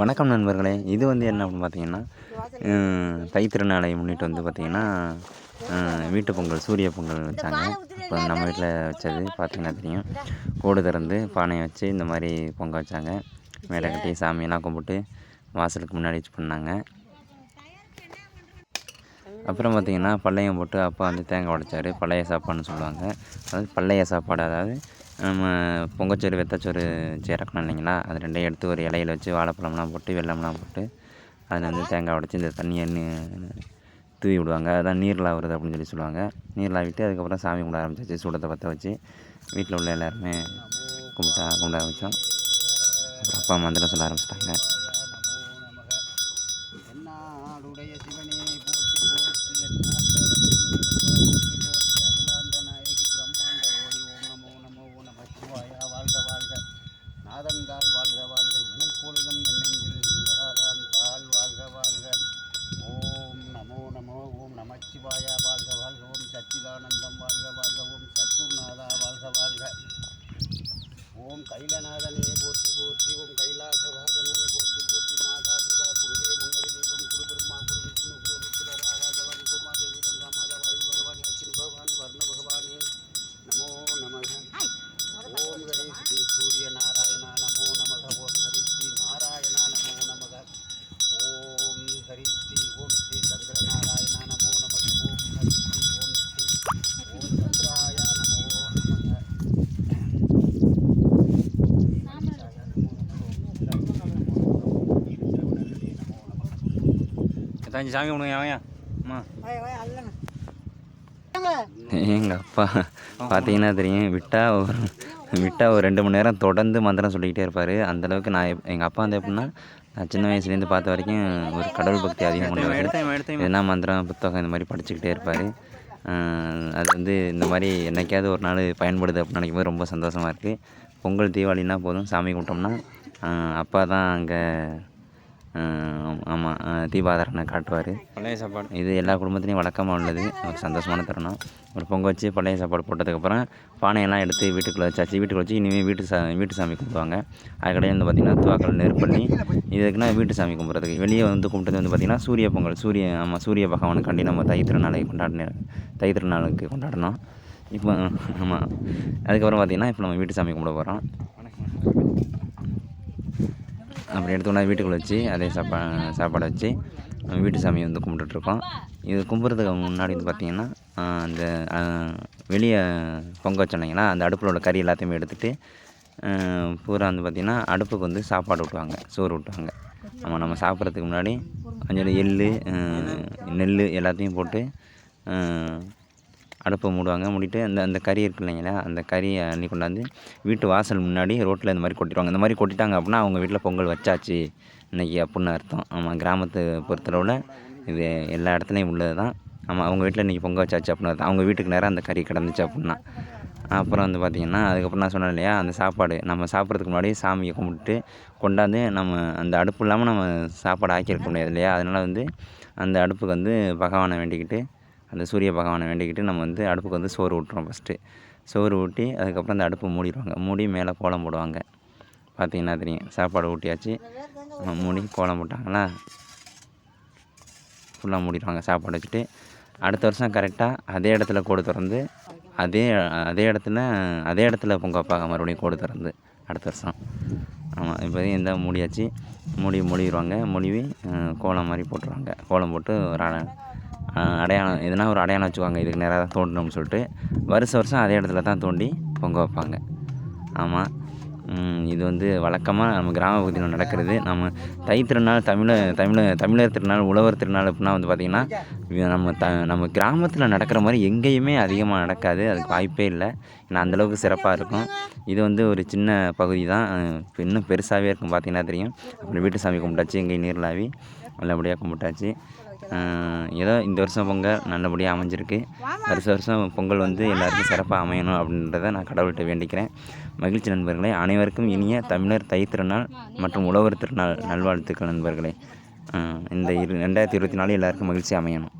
வணக்கம் நண்பர்களே இது வந்து என்ன அப்படின்னு பார்த்தீங்கன்னா தை திருநாளை முன்னிட்டு வந்து பார்த்திங்கன்னா வீட்டு பொங்கல் சூரிய பொங்கல் வச்சாங்க. இப்போ நம்ம வீட்டில் வச்சது பார்த்திங்கன்னா தெரியும். கூடு திறந்து பானையை வச்சு இந்த மாதிரி பொங்கல் வச்சாங்க. மேலே கட்டி சாமியெல்லாம் கும்பிட்டு வாசலுக்கு முன்னாடி வச்சு பண்ணாங்க. அப்புறம் பார்த்திங்கன்னா பள்ளையம் போட்டு அப்பா வந்து தேங்காய் உடைச்சாரு. பழைய சாப்பாடுன்னு சொல்லுவாங்க. அதாவது பழைய சாப்பாடு அதாவது நம்ம பொங்கச்சோறு வெத்தச்சோறு சேரக்கணும் இல்லைங்களா? அது ரெண்டையும் எடுத்து ஒரு இலையில வச்சு வாழைப்பழம்லாம் போட்டு வெள்ளம்லாம் போட்டு அதில் வந்து தேங்காய் உடச்சி இந்த தண்ணியை தூவி விடுவாங்க. அதான் நீரில் வருது அப்படின்னு சொல்லி சொல்லுவாங்க. நீரில் விட்டு அதுக்கப்புறம் சாமி கும்பிட ஆரம்பிச்சிச்சு. சூடத்தை பற்ற வச்சு வீட்டில் உள்ள எல்லாருமே கும்பிட்டா கும்பிட ஆரம்பித்தோம் அப்புறம் அப்பா அம்மா வந்துட்டு சொல்ல ஆரம்பிச்சிட்டாங்க. கைலநாதனே போற்றி போற்றி உன் கைலாச கைலாசவாசனே போற்றி போற்றி மாதா பிதா குருவே முன்னறி தெய்வம் குரு பிரம்மா குரு விஷ்ணு குரு ஏதாச்சும் சாமி கும்பிடுங்க அவன் அம்மா. எங்கள் அப்பா பார்த்தீங்கன்னா தெரியும் விட்டால் ஒரு விட்டால் ஒரு ரெண்டு மணி நேரம் தொடர்ந்து மந்திரம் சொல்லிக்கிட்டே இருப்பார். அந்தளவுக்கு நான் எங்கள் அப்பா வந்து எப்படின்னா நான் சின்ன வயசுலேருந்து பார்த்த வரைக்கும் ஒரு கடவுள் பக்தி அதிகம் கொண்டவர் எதனா மந்திரம் புத்தகம் இந்த மாதிரி படிச்சுக்கிட்டே இருப்பார். அது வந்து இந்த மாதிரி என்னைக்காவது ஒரு நாள் பயன்படுது அப்படின்னு நினைக்கும் போது ரொம்ப சந்தோஷமாக இருக்குது பொங்கல் தீபாவளினா போதும். சாமி கும்பிட்டோம்னா அப்பா தான் அங்கே ஆமாம் தீபாதாரனை காட்டுவார். பழைய சாப்பாடு. இது எல்லா குடும்பத்துலேயும் வழக்கமாக உள்ளது. ஒரு சந்தோஷமான தருணம். ஒரு பொங்கல் வச்சு பழைய சாப்பாடு போட்டதுக்கப்புறம் பானையெல்லாம் எடுத்து வீட்டுக்குள்ளே வச்சாச்சு. வீட்டுக்குள்ள வச்சு இனிமேல் வீட்டு சா வீட்டு சாமி கும்பிடுவாங்க. அதுக்கடையில் வந்து பார்த்திங்கன்னா துவாக்கள் நெருப்பள்ளி இதுக்குன்னா வீட்டு சாமி கும்பிட்றதுக்கு. வெளியே வந்து கும்பிட்டது வந்து பார்த்திங்கன்னா சூரிய பொங்கல். சூரிய ஆமாம் சூரிய பகவானுக்காண்டி நம்ம தை திருநாளை கொண்டாடின தை திருநாளுக்கு கொண்டாடினோம். இப்போ ஆமாம் அதுக்கப்புறம் பார்த்திங்கன்னா இப்போ நம்ம வீட்டு சாமி கும்பிட போகிறோம் அப்படி எடுத்தோன்னா வீட்டுக்குள்ளே வச்சு அதே சாப்பா சாப்பாடை வச்சு வீட்டு சாமியை வந்து கும்பிட்டுட்ருக்கோம். இது கும்பிட்றதுக்கு முன்னாடி வந்து பார்த்திங்கன்னா அந்த வெளியே பொங்க வச்சோன்னீங்கன்னா அந்த அடுப்பில் உள்ள கறி எல்லாத்தையுமே எடுத்துகிட்டு பூரா வந்து பார்த்திங்கன்னா அடுப்புக்கு வந்து சாப்பாடு விட்டுவாங்க சோறு விட்டுவாங்க நம்ம நம்ம சாப்பிட்றதுக்கு முன்னாடி கொஞ்சம் எள் நெல் எல்லாத்தையும் போட்டு அடுப்பை மூடுவாங்க. மூடிட்டு அந்த அந்த கறி இருக்கு இல்லைங்களா? அந்த கறியை அள்ளி கொண்டாந்து வீட்டு வாசல் முன்னாடி ரோட்டில் இந்த மாதிரி கொட்டிடுவாங்க. இந்த மாதிரி கொட்டிட்டாங்க அப்படின்னா அவங்க வீட்டில் பொங்கல் வச்சாச்சு. இன்றைக்கி அப்புடின்னு அர்த்தம். ஆமாம் கிராமத்தை பொறுத்தளவில் இது எல்லா இடத்துலையும் உள்ளது தான் ஆமாம் அவங்க வீட்டில் இன்றைக்கி பொங்கல் வச்சாச்சு அப்படின்னு அர்த்தம். அவங்க வீட்டுக்கு நேரம் அந்த கறி கிடந்துச்சு அப்படின்னா. அப்புறம் வந்து பார்த்திங்கன்னா அதுக்கப்புறம் நான் சொன்னேன் இல்லையா அந்த சாப்பாடு. நம்ம சாப்பிட்றதுக்கு முன்னாடி சாமியை கும்பிட்டு கொண்டாந்து நம்ம அந்த அடுப்பு இல்லாமல் நம்ம சாப்பாடு ஆக்கியிருக்க முடியாது இல்லையா? அதனால் வந்து அந்த அடுப்புக்கு வந்து பகவானை வேண்டிக்கிட்டு அந்த சூரிய பகவானை வேண்டிக்கிட்டு நம்ம வந்து அடுப்புக்கு வந்து சோறு விட்டுறோம் ஃபஸ்ட்டு சோறு ஊட்டி அதுக்கப்புறம் அந்த அடுப்பு மூடிடுவாங்க. மூடி மேலே கோலம் போடுவாங்க. பார்த்தீங்கன்னா தெரியும். சாப்பாடு ஊட்டியாச்சு. மூடி கோலம் போட்டாங்களா? ஃபுல்லாக மூடிடுவாங்க சாப்பாடு வச்சுட்டு. அடுத்த வருஷம் கரெக்டாக அதே இடத்துல கோடு திறந்து அதே அதே இடத்துல அதே இடத்துல பொங்க வைப்பாங்க. மறுபடியும் கோடு திறந்து அடுத்த வருஷம். ஆமாம் இப்போ இந்த மூடியாச்சு. மூடி மூடிடுவாங்க. மூடிவி கோலம் மாதிரி போட்டுருவாங்க. கோலம் போட்டு ஒரு அடையாளம் எதுனா ஒரு அடையாளம் வச்சுக்குவாங்க இதுக்கு நேராக தான் தோண்டணும்னு சொல்லிட்டு. வருஷம் வருஷம் அதே இடத்துல தான் தோண்டி பொங்க வைப்பாங்க. ஆமாம் இது வந்து வழக்கமாக நம்ம கிராம பகுதியில் நடக்கிறது. நம்ம தை திருநாள் தமிழ தமிழ தமிழர் திருநாள் உழவர் திருநாள் அப்படின்னா வந்து பார்த்திங்கன்னா நம்ம த நம்ம கிராமத்தில் நடக்கிற மாதிரி எங்கேயுமே அதிகமாக நடக்காது. அதுக்கு வாய்ப்பே இல்லை. ஏன்னா அந்தளவுக்கு சிறப்பாக இருக்கும். இது வந்து ஒரு சின்ன பகுதி தான். இன்னும் பெருசாகவே இருக்கும் பார்த்திங்கன்னா தெரியும். அப்புறம் வீட்டு சாமி கும்பிட்டாச்சு எங்கேயும் நீர்லாவி நல்லபடியாக கும்பிட்டாச்சு. ஏதோ இந்த வருஷம் பொங்கல் நல்லபடியாக அமைஞ்சிருக்கு. வருஷ வருஷம் பொங்கல் வந்து எல்லாருக்கும் சிறப்பாக அமையணும் அப்படின்றத நான் கடவுள்கிட்ட வேண்டிக்கிறேன். மகிழ்ச்சி நண்பர்களே அனைவருக்கும் இனிய தமிழர் தை திருநாள் மற்றும் உழவர் திருநாள் நல்வாழ்த்துக்கள் நண்பர்களே. இந்த இரு ரெண்டாயிரத்தி இருபத்தி நாலு எல்லாருக்கும் மகிழ்ச்சி அமையணும்.